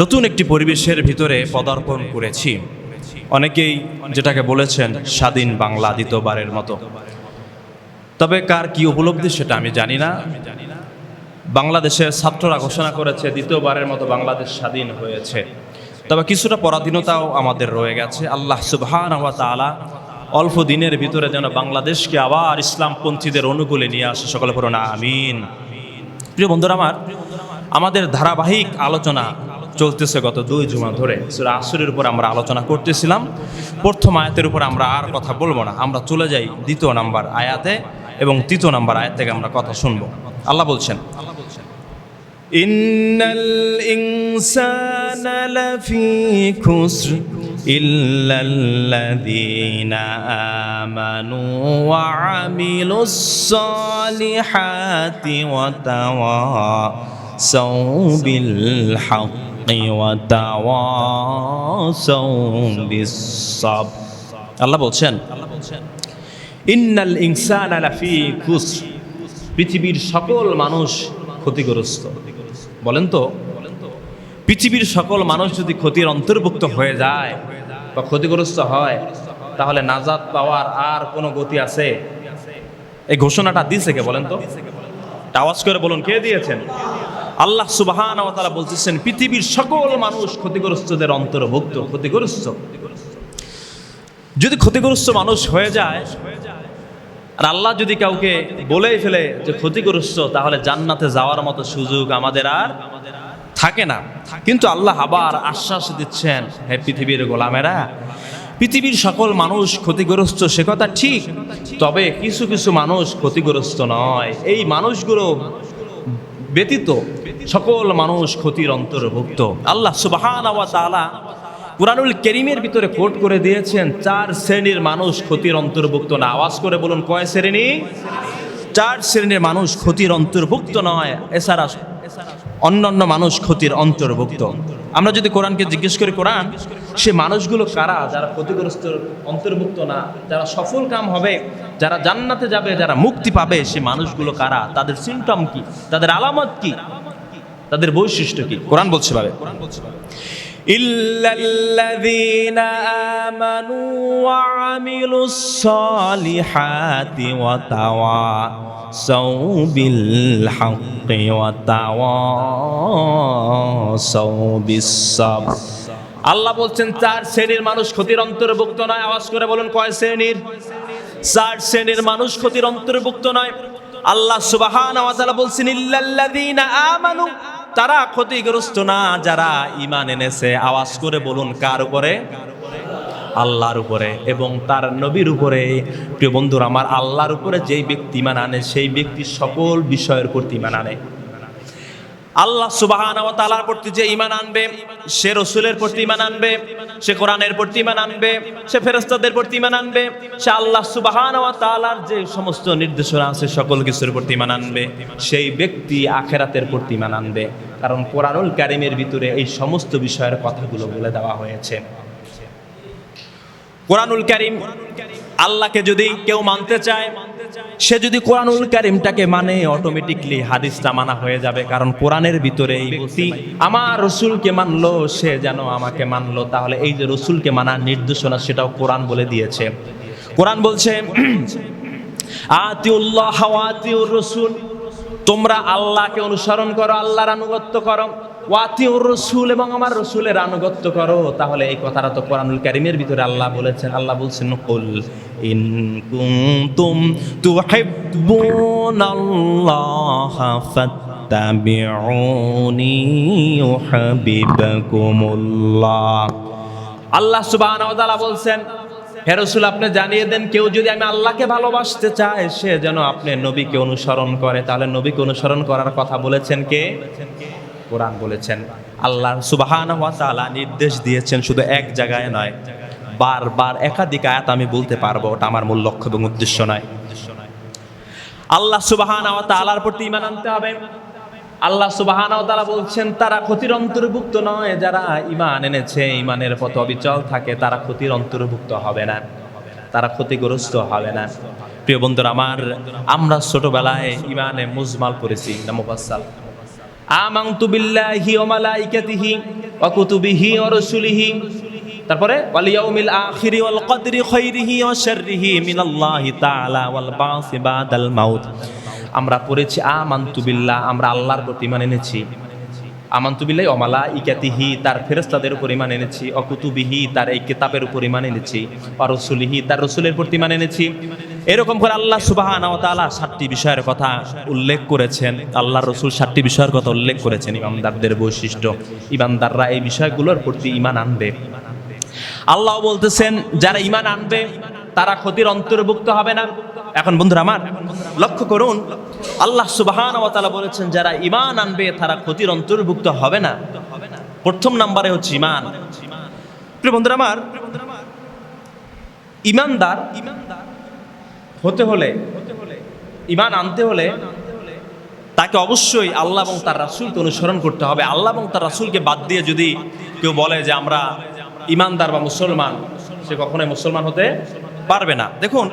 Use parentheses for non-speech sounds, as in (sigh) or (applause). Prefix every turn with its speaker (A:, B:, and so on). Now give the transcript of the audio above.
A: নতুন একটি পরিবেশের ভিতরে পদার্পণ করেছি। অনেকেই যেটাকে বলেছেন স্বাধীন বাংলা দ্বিতীয়বারের মতো। তবে কার কি উপলব্ধি সেটা আমি জানি না। বাংলাদেশের ছাত্ররা ঘোষণা করেছে দ্বিতীয়বারের মতো বাংলাদেশ স্বাধীন হয়েছে। তবে কিছুটা পরাধীনতাও আমাদের রয়ে গেছে। আল্লাহ সুবহান অল্প দিনের ভিতরে যেন বাংলাদেশকে আবার ইসলামপন্থীদের অনুকূলে নিয়ে আসে। সকলে পড়ো না আমিন। প্রিয় বন্ধুরা আমার, আমাদের ধারাবাহিক আলোচনা চলতেছে গত দুই জুমা ধরে সুরা আসরের উপর আমরা আলোচনা করতেছিলাম প্রথম আয়াতের উপর আমরা আর কথা বলবো না আমরা চলে যাই দ্বিতীয় নাম্বার আয়াতে এবং তৃতীয় নাম্বার আয়াত থেকে আমরা কথা শুনবো আল্লাহ বলছেন إن الإنسان لفي خسر إلا الذين آمنوا وعملوا الصالحات وتواصوا بالحق وتواصوا بالصبر আল্লাহ বলছেন ইন্নাল ইনসানা লাফি খুসর পৃথিবীর সকল মানুষ ক্ষতিগ্রস্ত বলেন তো পৃথিবীর সকল মানুষ যদি ক্ষতির অন্তর্ভুক্ত হয়ে যায় বা ক্ষতিগ্রস্ত হয় তাহলে নাজাত পাওয়ার আর কোনো গতি আছে এই ঘোষণাটা দিয়েছে কে বলেন তো একটা আওয়াজ করে বলুন কে দিয়েছেন আল্লাহ সুবাহান তারা বলতেছেন, পৃথিবীর সকল মানুষ ক্ষতিগ্রস্তদের অন্তর্ভুক্ত, ক্ষতিগ্রস্ত। যদি ক্ষতিগ্রস্ত মানুষ হয়ে যায়, আর আল্লাহ যদি কাউকে বলেই ফেলে যে ক্ষতিগ্রস্ত, তাহলে জান্নাতে যাওয়ার মতো সুযোগ আমাদের আর থাকে না। কিন্তু আল্লাহ আবার আশ্বাস দিচ্ছেন, হে পৃথিবীর গোলামেরা, পৃথিবীর সকল মানুষ ক্ষতিগ্রস্ত, সে কথা ঠিক, তবে কিছু কিছু মানুষ ক্ষতিগ্রস্ত নয়। এই মানুষগুলো ব্যতীত সকল মানুষ ক্ষতির অন্তর্ভুক্ত। আল্লাহ সুবাহান তাআলা কুরআনুল করিমের ভিতরে কোট করে দিয়েছেন, চার শ্রেণির মানুষ ক্ষতির অন্তর্ভুক্ত না। আওয়াজ করে বলুন, কয় শ্রেণি? চার শ্রেণির মানুষ ক্ষতির অন্তর্ভুক্ত নয়, এছাড়া অন্যান্য মানুষ ক্ষতির অন্তর্ভুক্ত। আমরা যদি কোরআনকে জিজ্ঞেস করি, কোরআন? সে মানুষগুলো কারা যারা ক্ষতিগ্রস্ত অন্তর্ভুক্ত না যারা সফল কাম হবে যারা জান্নাতে যাবে যারা মুক্তি পাবে সে মানুষগুলো কারা তাদের সিমটম কি তাদের আলামত কি তাদের বৈশিষ্ট্য কি কোরআন বলছে ভাবে কোরআন বলছে ভাবে إلا الذين آمنوا وعملوا الصالحات وتواصوا بالحق وتواصوا بالصبر আল্লাহ বলছেন, চার শ্রেণির মানুষ ক্ষতির অন্তর্ভুক্ত নয়। আওয়াজ করে বলুন, কয় শ্রেণির? চার শ্রেণির মানুষ ক্ষতির অন্তর্ভুক্ত নয়। আল্লাহ সুবাহান বলছেন, ইল্লাল্লাযীনা আমানু। তারা ক্ষতিগ্রস্ত না, যারা ইমান এনেছে। আওয়াজ করে বলুন, কার উপরে? আল্লাহর উপরে। এবং তার নবীর উপরে। প্রিয় বন্ধুরা, আমার আল্লাহর উপরে যেই ব্যক্তি ইমান আনে, সেই ব্যক্তি সকল বিষয়ের প্রতি ইমান আনে। আল্লাহ সুবাহান তালার প্রতি যে ইমান আনবে, সে রসুলের প্রতি ইমান আনবে, সে কোরআনের প্রতি ইমান আনবে, সে ফেরস্তাদের প্রতি ইমান আনবে, সে আল্লাহ সুবাহান তালার যে সমস্ত নির্দেশনা আছে, সকল কিছুর প্রতি ইমান আনবে, সেই ব্যক্তি আখেরাতের প্রতি ইমান আনবে। কারণ কোরআনুল কারিমের ভিতরে এই সমস্ত বিষয়ের কথাগুলো বলে দেওয়া হয়েছে। কোরআনুল কারিম আল্লাহকে যদি কেউ মানতে চায়, সে যদি কোরআনুল কারিমটাকে মানে অটোমেটিকলি হাদিসটা মানা হয়ে যাবে। কারণ কোরআনের ভিতরে এই ব্যক্তি আমার রসুলকে মানলো, সে যেন আমাকে মানলো। তাহলে এই যে রসুলকে মানার নির্দেশনা, সেটাও কোরআন বলে দিয়েছে। কোরআন বলছে, (clears throat) আতিউল্লাহ আতিউর রসুল, তোমরা আল্লাহকে অনুসরণ করো, আল্লাহর আনুগত্য করো। ওয়াতিউর রসুল এবং আমার রসুলের আনুগত্য করো। তাহলে এই কথাটা তো কোরআনুল কারিমের ভিতরে আল্লাহ বলেছেন। আল্লাহ বলছেন, কুল ইন কুনতুম তুহিব্বুনাল্লাহ ফাত্তাবিউনি ইউহিব্বুকুমুল্লাহ। আল্লাহ সুবহানাহু ওয়া বলছেন, হে রসুল, আপনি জানিয়ে দেন, কেউ যদি আমি আল্লাহকে ভালোবাসতে চায়, সে যেন আপনি নবীকে অনুসরণ করে। তাহলে নবীকে অনুসরণ করার কথা বলেছেন কে? কোরআন বলেছেন। আল্লাহ সুবাহান তাআলা নির্দেশ দিয়েছেন শুধু এক জায়গায় নয়, বারবার একাধিক আয়াত আমি বলতে পারব, ওটা আমার মূল লক্ষ্য এবং উদ্দেশ্য নয়। আল্লাহ সুবাহান তাআলার প্রতি ইমান আনতে হবে। আল্লাহ সুবাহান তাআলা বলছেন, তারা ক্ষতির অন্তর্ভুক্ত নয়, যারা ইমান এনেছে ইমানের পথ অবিচল থাকে, তারা ক্ষতির অন্তর্ভুক্ত হবে না। তারা ক্ষতিগ্রস্ত হবে না। প্রিয় বন্ধুরা আমার, আমরা ছোটবেলায় ইমানে মুজমাল করেছি না অরসুলিহি তারপরে আমরা পড়েছি, আমানতু বিল্লাহ, আমরা আল্লাহর প্রতি ইমান এনেছি। আমানতু বিল্লাহি ওয়া মালাইকাতিহি, তার ফেরেশতাদের উপর ইমান এনেছি। অকুতুবিহি তার এই কিতাবের উপর ইমান এনেছি। ওয়া রাসূলিহি, তার রাসূলের প্রতি ইমান এনেছি। এরকম করে আল্লাহ ওয়া সাতটি বিষয়ের কথা উল্লেখ করেছেন। আল্লাহ রসুল সাতটি বিষয়ের কথা উল্লেখ করেছেন। ইমানদারদের বৈশিষ্ট্য। ইমানদাররা এই বিষয়গুলোর প্রতি ইমান আনবে। আল্লাহ বলতেছেন, যারা ইমান আনবে, তারা ক্ষতির অন্তর্ভুক্ত হবে না। এখন বন্ধুরা আমার, লক্ষ্য করুন, আল্লাহ সুবাহান বলেছেন, যারা ইমান আনবে, তারা ক্ষতির অন্তর্ভুক্ত হবে না। প্রথম নাম্বারে হচ্ছে ইমান বন্ধুরা আমার ইমানদার ইমানদার হতে হলে ইমান আনতে হলে তাকে অবশ্যই আল্লাহ এবং তার রাসুলকে অনুসরণ করতে হবে। আল্লাহ এবং তার রাসুলকে বাদ দিয়ে যদি কেউ বলে যে আমরা ইমানদার বা মুসলমান, সে কখনোই মুসলমান হতে পারবে না। দেখুন